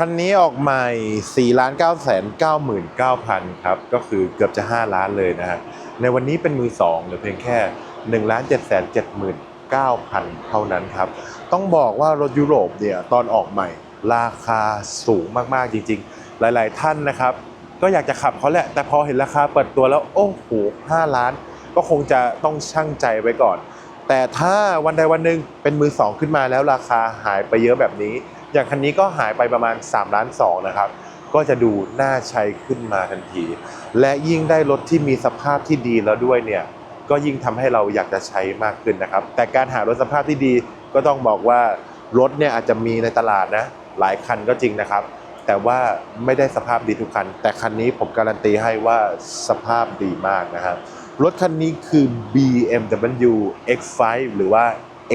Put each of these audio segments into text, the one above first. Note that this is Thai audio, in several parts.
คันนี้ออกใหม่4ล้าน9 9 9 9 0ครับ ก็คือเกือบจะ 5 ล้านเลยนะฮะ ในวันนี้เป็นมือ 2 เหลือเพียงแค่1ล้าน7 7 9 9เท่านั้นครับ ต้องบอกว่ารถยุโรปเนี่ยตอนออกใหม่ราคาสูงมากๆจริง ๆ หลายๆท่านนะครับ ก็อยากจะขับเขาแหละ แต่พอเห็นราคาเปิดตัวแล้ว โอ้โห 5 ล้าน ก็คงจะต้องชั่งใจไว้ก่อน แต่ถ้าวันใดวันหนึ่งเป็นมือสองขึ้นมาแล้วราคาหายไปเยอะแบบนี้ อย่างคันนี้ก็หายไปประมาณ3ล้าน2นะครับ ก็จะดูน่าใช้ขึ้นมาทันที และยิ่งได้รถที่มีสภาพที่ดีแล้วด้วยเนี่ย ก็ยิ่งทำให้เราอยากจะใช้มากขึ้นนะครับ แต่การหารถสภาพที่ดีก็ต้องบอกว่ารถเนี่ยอาจจะมีในตลาดนะ หลายคันก็จริงนะครับ แต่ว่าไม่ได้สภาพดีทุกคัน แต่คันนี้ผมการันตีให้ว่าสภาพดีมากนะครับรถคันนี้คือ BMW X5 หรือว่า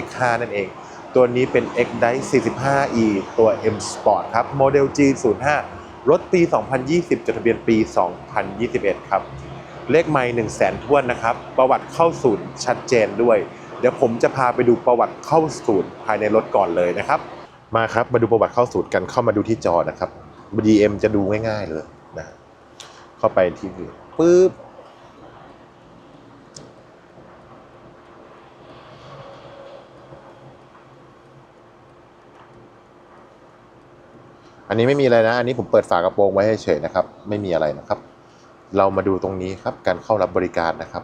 X5 นั่นเอง ตัวนี้เป็น X Drive 45e ตัว M Sport ครับ โมเดล G05 รถปี 2020 จดทะเบียนปี 2021 ครับ เลขไม่1 0 0 0 0แสนท้วนนะครับ ประวัติเข้าศูนย์ชัดเจนด้วย เดี๋ยวผมจะพาไปดูประวัติเข้าศูนย์ภายในรถก่อนเลยนะครับ มาครับ มาดูประวัติเข้าศูนย์กัน เข้ามาดูที่จอนะครับ DM จะดูง่ายๆเลยนะ เข้าไปที่ปึ๊บ อันนี้ไม่มีอะไรนะ อันนี้ผมเปิดฝากระโปรงไว้เฉยๆนะครับ ไม่มีอะไรนะครับ เรามาดูตรงนี้ครับ การเข้ารับบริการนะครับ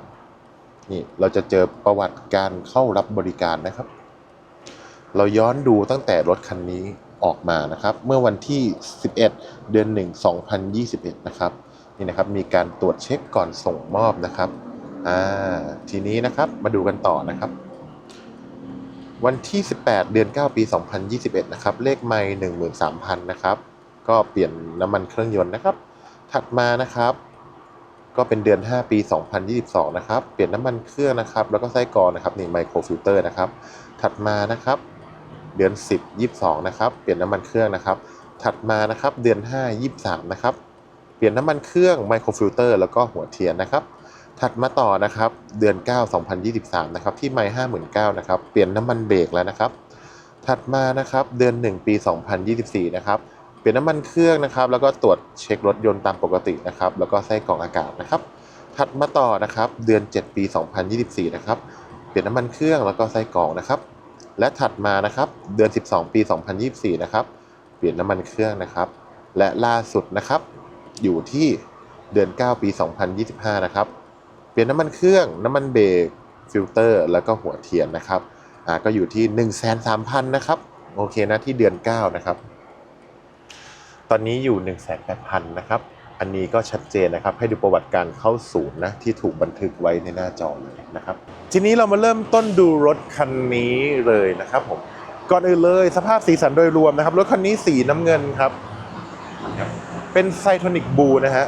นี่เราจะเจอประวัติการเข้ารับบริการนะครับ เราย้อนดูตั้งแต่รถคันนี้ออกมานะครับ เมื่อวันที่ 11 เดือน 1 2021 นะครับ นี่นะครับมีการตรวจเช็คก่อนส่งมอบนะครับ อ่า ทีนี้นะครับมาดูกันต่อนะครับ วันที่ 18 เดือน 9 ปี 2021 นะครับ เลขไม่13,000 นะครับ ก็เปลี่ยนน้ำมันเครื่องยนต์นะครับ ถัดมานะครับ ก็เป็นเดือน 5 ปี 2022 นะครับ เปลี่ยนน้ำมันเครื่องนะครับ แล้วก็ไส้กรองนะครับ นี่ไมโครฟิลเตอร์นะครับ ถัดมานะครับ เดือน 10 22 นะครับ เปลี่ยนน้ำมันเครื่องนะครับ ถัดมานะครับ เดือน 5 23 นะครับ เปลี่ยนน้ำมันเครื่องไมโครฟิลเตอร์แล้วก็หัวเทียนนะครับ ถัดมาต่อนะครับ เดือน 9 2023 นะครับ ที่ไมล์59,000นะครับ เปลี่ยนน้ำมันเบรกแล้วนะครับ ถัดมานะครับ เดือน 1 ปี 2024 นะครับ เปลี่ยนน้ำมันเครื่องนะครับ แล้วก็ตรวจเช็ครถยนต์ตามปกตินะครับ แล้วก็ไส้กรองอากาศนะครับ ถัดมาต่อนะครับ เดือน 7 ปี 2024 นะครับ เปลี่ยนน้ำมันเครื่องแล้วก็ไส้กรองนะครับ และถัดมานะครับ เดือน 12 ปี 2024 นะครับ เปลี่ยนน้ำมันเครื่องนะครับ และล่าสุดนะครับ อยู่ที่เดือน 9 ปี 2025 นะครับ ลี่ยนน้ำมันเครื่องน้ำมันเบรกฟิลเตอร์ แล้วก็หัวเทียนนะครับอ่าก็อยู่ที่ 1 3 0 0 0 นะครับ โอเคนะที่เดือน 9 นะครับ ตอนนี้อยู่ 1 8 0 0 0 นะครับ อันนี้ก็ชัดเจนนะครับ ให้ดูประวัติการเข้าศูนย์นะ ที่ถูกบันทึกไว้ในหน้าจอเลยนะครับ ทีนี้เรามาเริ่มต้นดูรถคันนี้เลยนะครับผมก่อนอื่นเลยสภาพสีสันโดยรวมนะครับ รถคันนี้สีน้ำเงินครับ เป็นไซโทนิกบูนะฮะ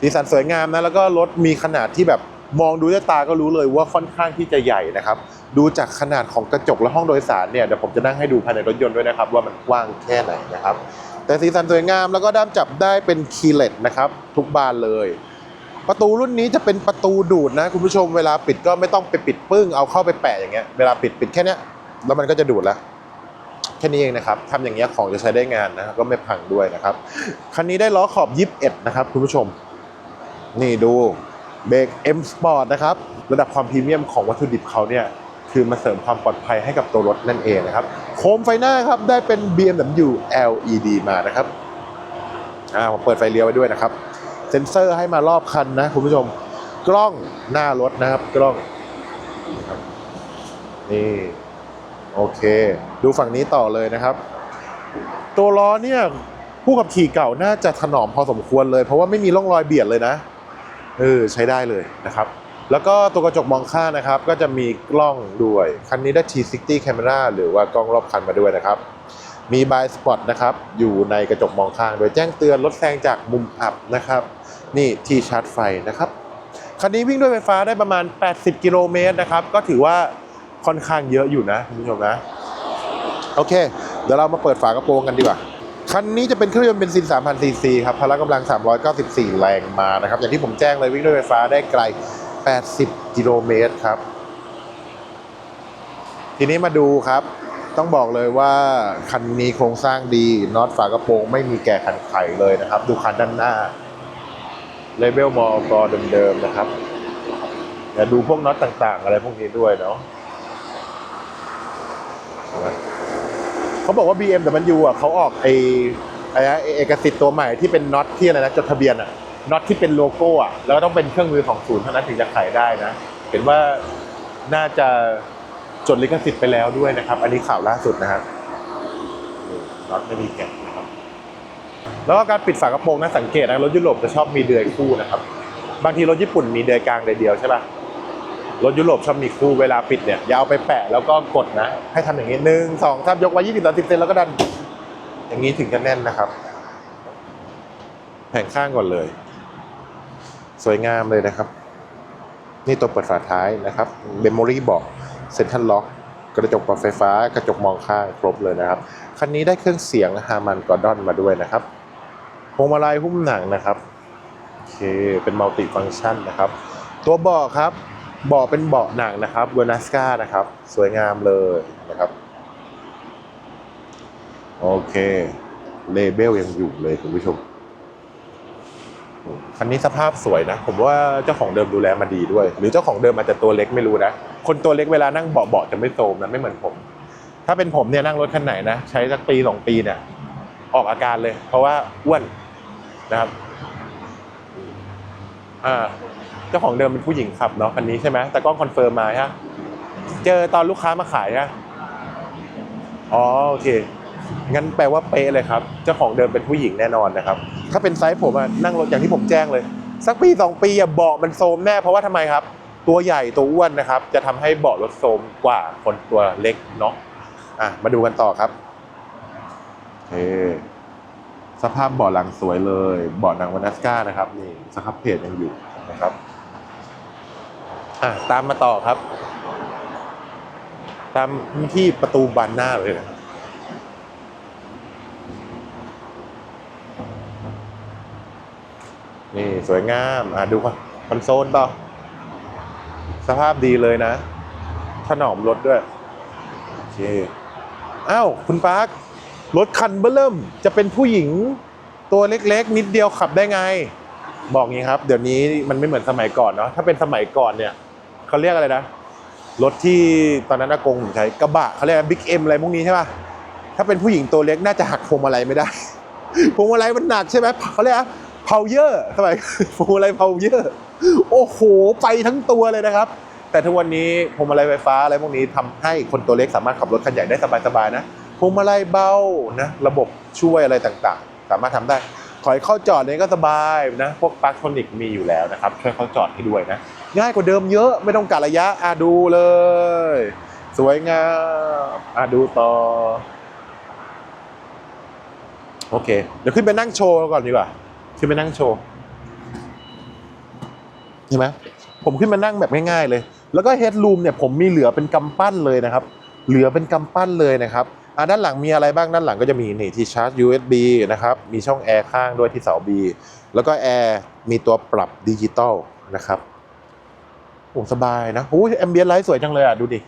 สีสันสวยงามนะแล้วก็รถมีขนาดที่แบบมองดูด้วยตาก็รู้เลยว่าค่อนข้างที่จะใหญ่นะครับ ดูจากขนาดของกระจกและห้องโดยสารเนี่ยเดี๋ยวผมจะนั่งให้ดูภายในรถยนต์ด้วยนะครับ ว่ามันกว้างแค่ไหนนะครับ แต่สีสันสวยงามแล้วก็ด้ามจับได้เป็นคีย์เลสนะครับทุกบานเลย ประตูรุ่นนี้จะเป็นประตูดูดนะคุณผู้ชมเวลาปิดก็ไม่ต้องไปปิดปึ้งเอาเข้าไปแปะอย่างเงี้ยเวลาปิดปิดแค่นี้แล้วมันก็จะดูดแล้วแค่นี้เองนะครับทำอย่างเงี้ยของจะใช้ได้งานนะก็ไม่พังด้วยนะครับ คันนี้ได้ล้อขอบ 21 นะครับคุณผู้ชม นี่ดูเบรก M Sport นะครับ ระดับความพรีเมียมของวัตถุดิบเขาเนี่ย คือมาเสริมความปลอดภัยให้กับตัวรถนั่นเองนะครับ โคมไฟหน้าครับ ได้เป็น BMW LED มานะครับอ่าผมเปิดไฟเลี้ยวไว้ด้วยนะครับ เซ็นเซอร์ให้มารอบคันนะคุณผู้ชมกล้องหน้ารถนะครับ กล้องนี่โอเค ดูฝั่งนี้ต่อเลยนะครับ ตัวล้อเนี่ยผู้ขับขี่เก่าน่าจะถนอมพอสมควรเลย เพราะว่าไม่มีร่องรอยเบียดเลยนะ เออใช้ได้เลยนะครับ แล้วก็ตัวกระจกมองข้างนะครับ ก็จะมีกล้องด้วย คันนี้ได้ T60 Camera หรือว่ากล้องรอบคันมาด้วยนะครับ มีบายสปอตนะครับ อยู่ในกระจกมองข้าง โดยแจ้งเตือนรถแซงจากมุมอับนะครับ นี่ที่ชาร์จไฟนะครับ คันนี้วิ่งด้วยไฟฟ้าได้ประมาณ 80 กิโลเมตรนะครับ ก็ถือว่าค่อนข้างเยอะอยู่นะคุณผู้ชมนะ โอเค เดี๋ยวเรามาเปิดฝากระโปรงกันดีกว่า คันนี้จะเป็นเครื่องยนต์เบนซิน 3,000 ซีซีครับ พละกำลัง 394 แรงมานะครับ อย่างที่ผมแจ้งเลยวิ่งด้วยไฟฟ้าได้ไกล 80 กิโลเมตรครับ ทีนี้มาดูครับ ต้องบอกเลยว่าคันนี้โครงสร้างดี น็อตฝากระโปรงไม่มีแก่ขันไขเลยนะครับ ดูคันด้านหน้า เลเวลมอกอเดิมๆนะครับเดี๋ยวดูพวกน็อตต่างๆ อะไรพวกนี้ด้วยเนาะ เขาบอกว่า BMW อะเขาออกไอไอ้ไอ้เอกสิทธิ์ตัวใหม่ที่เป็นน็อตที่อะไรนะจดทะเบียนอะน็อตที่เป็นโลโก้อะแล้วก็ต้องเป็นเครื่องมือของศูนย์เท่านั้นถึงจะขายได้นะ เห็นว่าน่าจะจดลิขสิทธิ์ไปแล้วด้วยนะครับ อันนี้ข่าวล่าสุดนะครับนี่น็อตไม่มีแกะนะครับ แล้วก็การปิดฝากระโปรงนะสังเกตนะรถยุโรปจะชอบมีเดือยคู่นะครับ บางทีรถญี่ปุ่นมีเดือยกลางเดือยเดียวใช่ป่ะ รถยุโรปชอบมีคู่เวลาปิดเนี่ยอย่าเอาไปแปะแล้วก็กดนะ ให้ทำอย่างนี้หนึ่งสองสามยกไว้ยี่สิบสามสิบเซนแล้วก็ดัน อย่างนี้ถึงจะแน่นนะครับ แผงข้างก่อนเลย สวยงามเลยนะครับ นี่ตัวเปิดฝาท้ายนะครับเมมโมรี่บอกเซ็นทรัลล็อกกระจกปรับไฟฟ้ากระจกมองข้างครบเลยนะครับคันนี้ได้เครื่องเสียงฮามันกอร์ดอนมาด้วยนะครับพวงมาลัยหุ้มหนังนะครับโอเคเป็นมัลติฟัง c t ชันนะครับ ตัวเบาะครับ เบาะเป็นเบาะหนังนะครับเวนัสกานะครับ สวยงามเลยนะครับ โอเค เลเบลยังอยู่เลยคุณผู้ชม คันนี้สภาพสวยนะ ผมว่าเจ้าของเดิมดูแลมาดีด้วย หรือเจ้าของเดิมอาจจะตัวเล็กไม่รู้นะ คนตัวเล็กเวลานั่งเบาะๆจะไม่โทรมนะไม่เหมือนผม ถ้าเป็นผมเนี่ยนั่งรถคันไหนนะ ใช้สักปีสองปีเนี่ยออกอาการเลย เพราะว่าอ้วนนะครับ อ่า เจ้าของเดิมเป็นผู้หญิงขับเนาะคันนี้ใช่ไหมแต่กล้องคอนเฟิร์มมาฮะเจอตอนลูกค้ามาขายฮะอ๋อโอเคงั้นแปลว่าเป๊ะเลยครับ เจ้าของเดิมเป็นผู้หญิงแน่นอนนะครับ ถ้าเป็นไซส์ผมอะนั่งรถอย่างที่ผมแจ้งเลย สักปีสองปีอะเบาะมันโทรมแน่เพราะว่าทำไมครับ ตัวใหญ่ตัวอ้วนนะครับ จะทำให้เบาะรถโทรมกว่าคนตัวเล็กเนาะอะมาดูกันต่อครับโอสภาพเบาะหลังสวยเลยเบาะหนังวานัสก้านะครับนี่สครับเพจยังอยู่นะครับ อะตามมาต่อครับ ตามที่ประตูบานหน้าเลยนะนี่สวยงามอะดูคอนโซลต่อสภาพดีเลยนะ ถนอมรถด้วยโอเคอ้าวคุณปาร์ครถคันเบื้อเริ่ม จะเป็นผู้หญิงตัวเล็กๆ นิดเดียวขับได้ไง บอกงี้ครับ เดี๋ยวนี้มันไม่เหมือนสมัยก่อนเนาะถ้าเป็นสมัยก่อนเนี่ย เขาเรียกอะไรนะ รถที่ตอนนั้นอากงผมใช้กระบะเขาเรียกบิ๊กเอ็มอะไรพวกนี้ใช่ป่ะถ้าเป็นผู้หญิงตัวเล็กน่าจะหักพวงมาลัยไม่ได้พวงมาลัยมันหนักใช่ไหมเขาเรียกอะเพาเยอร์สมัยพวงมาลัยเพาเยอร์โอ้โหไปทั้งตัวเลยนะครับ แต่ทุกวันนี้พวงมาลัยไฟฟ้าอะไรพวกนี้ทำให้คนตัวเล็กสามารถขับรถคันใหญ่ได้สบายๆนะพวงมาลัยเบานะระบบช่วยอะไรต่างๆ สามารถทำได้ถอยเข้าจอดเนี่ยก็สบายนะ พวกปลั๊กโทนิกมีอยู่แล้วนะครับ ช่วยเข้าจอดให้ด้วยนะ ง่ายกว่าเดิมเยอะไม่ต้องกะระยะอะดูเลย สวยงามอะดูต่อ โอเค เดี๋ยวขึ้นไปนั่งโชว์ก่อนดีกว่า ขึ้นไปนั่งโชว์เห็นไหมผมขึ้นมานั่งแบบง่ายๆเลย แล้วก็เฮดรูมเนี่ยผมมีเหลือเป็นกำปั้นเลยนะครับ เหลือเป็นกำปั้นเลยนะครับอ่าด้านหลังมีอะไรบ้างด้านหลังก็จะมีนี่ที่ชาร์จ USB นะครับ มีช่องแอร์ข้างด้วยที่เสา B แล้วก็แอร์มีตัวปรับดิจิตอลนะครับ อ้สบายนะโอ้ยแอมเบียนไลท์สวยจังเลยอะ ดูดิ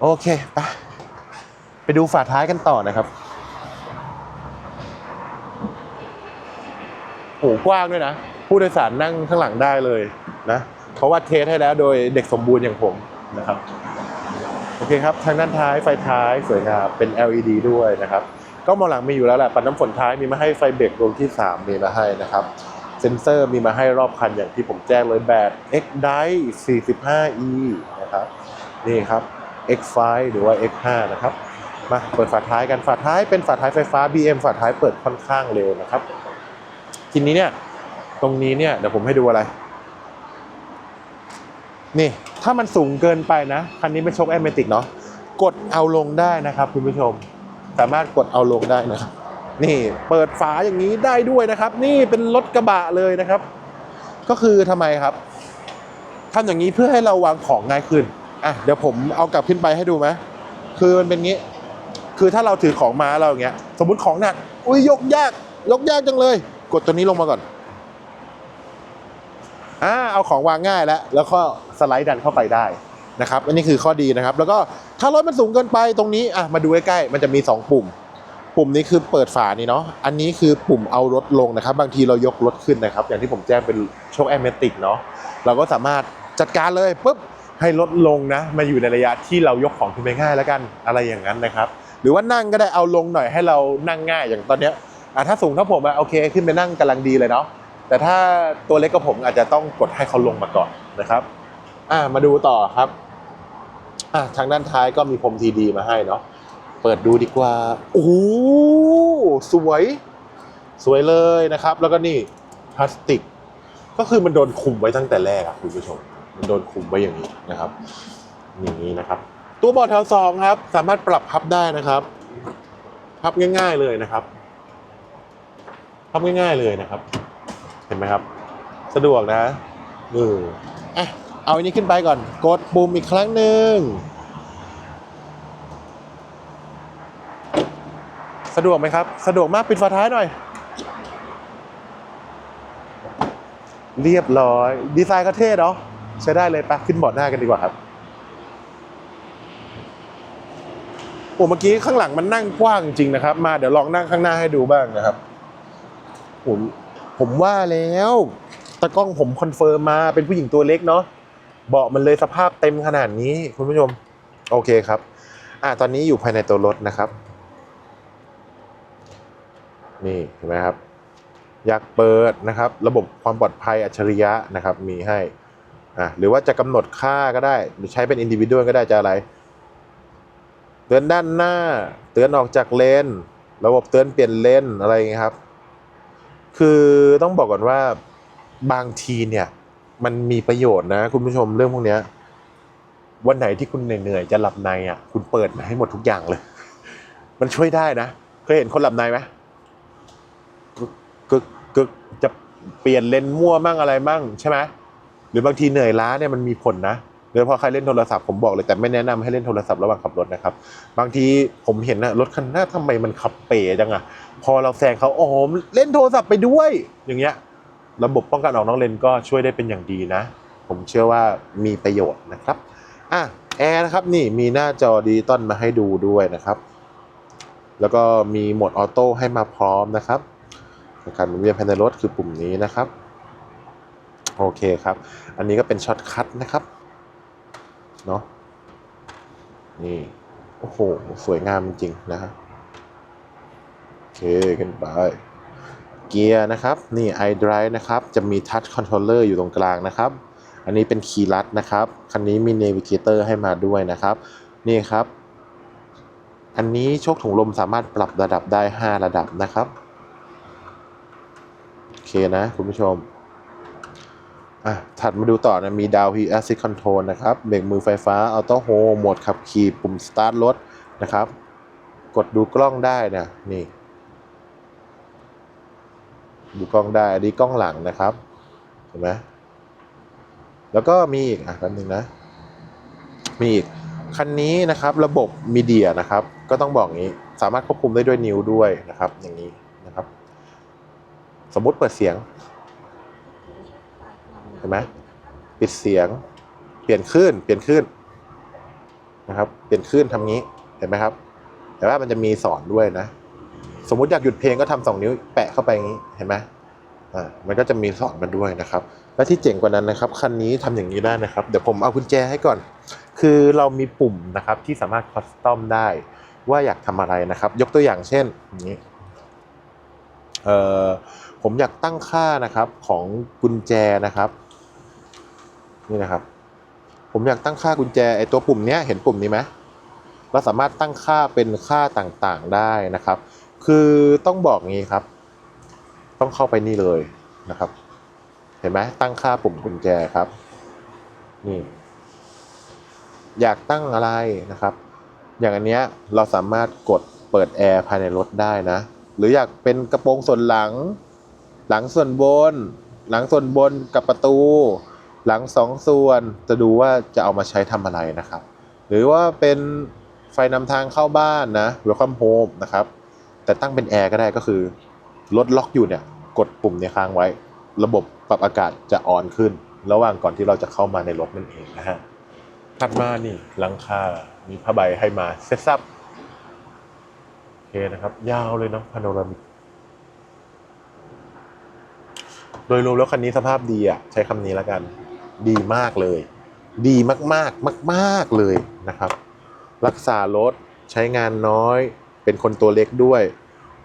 โอเค ไป ไปดูฝาท้ายกันต่อนะครับโอ้กว้างด้วยนะ ผู้โดยสารนั่งข้างหลังได้เลยนะเพราะว่าเทสให้แล้วโดยเด็กสมบูรณ์อย่างผมนะครับโอเคครับทางด้านท้ายไฟท้ายสวยงามเป็น LED ด้วยนะครับ ก็มองหลังมีอยู่แล้วแหละปัดน้ำฝนท้ายมีมาให้ไฟเบรกดวงที่ 3 มีมาให้นะครับ ซ็นเซอร์มีมาให้รอบคันอย่างที่ผมแจ้งเลยแบบ X Die 45e นะครับนี่ครับ X5 หรือว่า X5 นะครับ มาเปิดฝาท้ายกันฝาท้ายเป็นฝาท้ายไฟฟ้า BM ฝาท้ายเปิดค่อนข้างเร็วนะครับ ทีนี้เนี่ยตรงนี้เนี่ยเดี๋ยวผมให้ดูอะไร นี่ถ้ามันสูงเกินไปนะ คันนี้เป็นโชคแอมเมติกเนาะกดเอาลงได้นะครับคุณผู้ชม สามารถกดเอาลงได้นะครับ นี่เปิดฝาอย่างนี้ได้ด้วยนะครับ นี่เป็นรถกระบะเลยนะครับ ก็คือทำไมครับทำอย่างนี้เพื่อให้เราวางของง่ายขึ้นอะเดี๋ยวผมเอากลับขึ้นไปให้ดูไหมคือมันเป็นงี้คือถ้าเราถือของมาเราอย่างเงี้ย สมมติของหนักอุ้ยยกยาก ยกยากจังเลย กดตัวนี้ลงมาก่อนอ่าเอาของวางง่ายแล้ว แล้วก็สไลด์ดันเข้าไปได้นะครับ อันนี้คือข้อดีนะครับ แล้วก็ถ้ารถมันสูงเกินไปตรงนี้อะมาดูใกล้ๆมันจะมี 2 ปุ่ม ปุ่มนี้คือเปิดฝานี่เนาะ อันนี้คือปุ่มเอารถลงนะครับ บางทีเรายกรถขึ้นนะครับ อย่างที่ผมแจ้งเป็นโชคแอมเมติกเนาะ เราก็สามารถจัดการเลยปุ๊บให้รถลงนะ มาอยู่ในระยะที่เรายกของขึ้นไปง่ายแล้วกัน อะไรอย่างนั้นนะครับ หรือว่านั่งก็ได้เอาลงหน่อยให้เรานั่งง่าย อย่างตอนเนี้ยอะถ้าสูงเท่าผมอะโอเค ขึ้นไปนั่งกำลังดีเลยเนาะ แต่ถ้าตัวเล็กกว่าผมอาจจะต้องกดให้เขาลงมาก่อนนะครับ อะมาดูต่อครับ อะทางด้านท้ายก็มีพรมทีดีมาให้เนาะ เปิดดูดีกว่า โอ้โหสวย สวยเลยนะครับ แล้วก็นี่พลาสติก ก็คือมันโดนคุมไว้ตั้งแต่แรกอะคุณผู้ชม มันโดนคุมไว้อย่างนี้นะครับ อย่างนี้นะครับ ตัวเบอดแถวสองครับ สามารถปรับพับได้นะครับ พับง่าย ๆเลยนะครับ พับง่าย ๆเลยนะครับ เห็นไหมครับ สะดวกนะเอออะเอาอันนี้ขึ้นไปก่อน กดปุ่มอีกครั้งหนึ่ง สะดวกไหมครับ สะดวกมากปิดฝาท้ายหน่อย เรียบร้อย ดีไซน์ก็เท่เนาะใช้ได้เลยปะขึ้นเบอดหน้ากันดีกว่าครับโอ้เมื่อกี้ข้างหลังมันนั่งกว้างจริงนะครับ มาเดี๋ยวลองนั่งข้างหน้าให้ดูบ้างนะครับผมผมว่าแล้วตากล้องผมคอนเฟิร์มมาเป็นผู้หญิงตัวเล็กเนาะเบาะมันเลยสภาพเต็มขนาดนี้คุณผู้ชม โอเคครับ อ่าตอนนี้อยู่ภายในตัวรถนะครับ นี่เห็นไหมครับ อยากเปิดนะครับ ระบบความปลอดภัยอัจฉริยะนะครับ มีให้อะหรือว่าจะกำหนดค่าก็ได้ หรือใช้เป็นอินดิวิ a l ก็ได้จะอะไร เตือนด้านหน้า เตือนออกจากเลน ระบบเตือนเปลี่ยนเลนอะไรอย่างเงี้ยครับ คือต้องบอกก่อนว่าบางทีเนี่ย มันมีประโยชน์นะ คุณผู้ชมเรื่องพวกเนี้ยวันไหนที่คุณเหนื่อยๆจะหลับในอะ คุณเปิดมาให้หมดทุกอย่างเลย มันช่วยได้นะ เคยเห็นคนหลับในไหม กึกกึกจะเปลี่ยนเลนมั่วมั่งอะไรมั่งใช่ไหมหรือบางทีเหนื่อยล้าเนี่ยมันมีผลนะโดยเฉพาะใครเล่นโทรศัพท์ผมบอกเลยแต่ไม่แนะนำให้เล่นโทรศัพท์ระหว่างขับรถนะครับ บางทีผมเห็นนะรถคันหน้าทำไมมันขับเป๋จังอะพอเราแซงเขาโอ้โหเล่นโทรศัพท์ไปด้วย อย่างเงี้ย ระบบป้องกันออกนอกเลนก็ช่วยได้เป็นอย่างดีนะ ผมเชื่อว่ามีประโยชน์นะครับอะแอร์นะครับนี่มีหน้าจอดิจิตอลมาให้ดูด้วยนะครับ แล้วก็มีโหมดออโต้ให้มาพร้อมนะครับ การหมุนเวียนภายในรถคือปุ่มนี้นะครับ โอเคครับ อันนี้ก็เป็นช็อตคัทนะครับ เนาะนี่ โอ้โห สวยงามจริงนะฮะโอเคขึ้นไป เกียร์นะครับ นี่ iDrive นะครับ จะมี Touch Controller อยู่ตรงกลางนะครับ อันนี้เป็นคีย์ลัดนะครับ คันนี้มี Navigator ให้มาด้วยนะครับ นี่ครับ อันนี้โชคถุงลมสามารถปรับระดับได้ 5 ระดับนะครับ นะคุณผู้ชม อะ ถัดมาดูต่อนะ มีดาวฮี Assist Control นะครับเบรกมือไฟฟ้า Auto Hold โหมดขับขี่ปุ่ม Start รถนะครับ กดดูกล้องได้นะนี่ ดูกล้องได้อันนี้กล้องหลังนะครับ เห็นไหมแล้วก็มีอีกอะแป๊บนึงนะ มีอีกคันนี้นะครับระบบมีเดียนะครับ ก็ต้องบอกงี้ สามารถควบคุมได้ด้วยนิ้วด้วยนะครับ อย่างนี้นะครับ สมมุติเปิดเสียง เห็นไหมปิดเสียง เปลี่ยนคลื่นเปลี่ยนคลื่นนะครับเปลี่ยนคลื่นทำงี้เห็นไหมครับ แต่ว่ามันจะมีสอนด้วยนะ สมมุติอยากหยุดเพลงก็ทำสองนิ้วแปะเข้าไปอย่างนี้เห็นไหมอ่ามันก็จะมีสอนมาด้วยนะครับ และที่เจ๋งกว่านั้นนะครับคันนี้ทำอย่างนี้ได้นะครับ เดี๋ยวผมเอากุญแจให้ก่อน คือเรามีปุ่มนะครับที่สามารถคัสตอมได้ว่าอยากทำอะไรนะครับ ยกตัวอย่างเช่นอย่างนี้เอ่อ ผมอยากตั้งค่านะครับของกุญแจนะครับ นี่นะครับ ผมอยากตั้งค่ากุญแจไอตัวปุ่มเนี้ยเห็นปุ่มนี้ไหมเราสามารถตั้งค่าเป็นค่าต่างๆได้นะครับ คือต้องบอกงี้ครับ ต้องเข้าไปนี่เลยนะครับ เห็นไหมตั้งค่าปุ่มกุญแจครับ นี่ อยากตั้งอะไรนะครับ อย่างอันเนี้ยเราสามารถกดเปิดแอร์ภายในรถได้นะ หรืออยากเป็นกระโปรงส่วนหลัง หลังส่วนบน หลังส่วนบนกับประตู หลังสองส่วนจะดูว่าจะเอามาใช้ทำอะไรนะครับ หรือว่าเป็นไฟนำทางเข้าบ้านนะ welcome home นะครับ แต่ตั้งเป็นแอร์ก็ได้ก็คือรถล็อกอยู่เนี่ย กดปุ่มเนี่ยค้างไว้ ระบบปรับอากาศจะออนขึ้น ระหว่างก่อนที่เราจะเข้ามาในรถนั่นเองนะฮะถัดมานี่หลังคา มีผ้าใบให้มาเซ็ตซับโอเคนะครับ ยาวเลยเนาะพาโนรามิก โดยรวมแล้วคันนี้สภาพดีอะใช้คำนี้แล้วกัน ดีมากเลย ดีมากๆมากๆเลยนะครับ รักษารถใช้งานน้อย เป็นคนตัวเล็กด้วย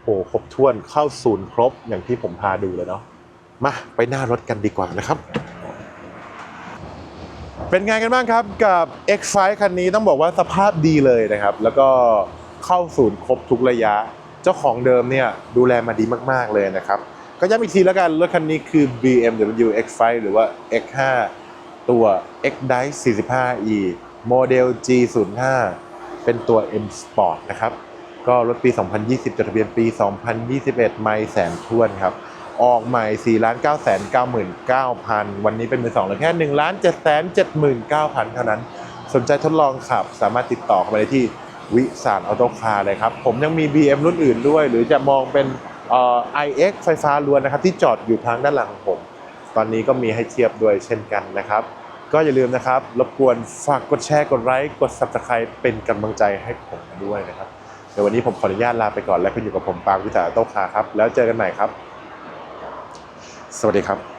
โหครบถ้วนเข้าศูนย์ครบอย่างที่ผมพาดูเลยเนาะมาไปหน้ารถกันดีกว่านะครับ เป็นไงกันบ้างครับกับ X5 คันนี้ต้องบอกว่าสภาพดีเลยนะครับ แล้วก็เข้าศูนย์ครบทุกระยะ เจ้าของเดิมเนี่ยดูแลมาดีมาก ๆเลยนะครับ ก็ย้ำอีกทีแล้วกัน รถคันนี้คือ BMW X5 หรือว่า X5 ตัว X Drive 45e โมเดล G05 เป็นตัว M Sport นะครับ ก็รถปี 2020 จดทะเบียนปี 2021 ไม่แสนท้วนครับ ออกใหม่4 9 9 9 9วันนี้เป็นมือสองเหลือแค่1 7 7 9 0 0 เท่านั้น สนใจทดลองขับ สามารถติดต่อเข้ามาได้ที่วิสานออโต้คาร์เลยครับ ผมยังมี BM รุ่นอื่นด้วย หรือจะมองเป็น เอ่อ iX ไฟฟ้าล้วนนะครับที่จอดอยู่ทางด้านหลังของผม ตอนนี้ก็มีให้เทียบด้วยเช่นกันนะครับ ก็อย่าลืมนะครับ รบกวนฝากกดแชร์กดไลค์กด Subscribe เป็นกำลังใจให้ผมด้วยนะครับเดี๋ยววันนี้ผมขออนุญาตลาไปก่อนและคุณอยู่กับผมปาวิจาโต้คาครับ แล้วเจอกันใหม่ครับ สวัสดีครับ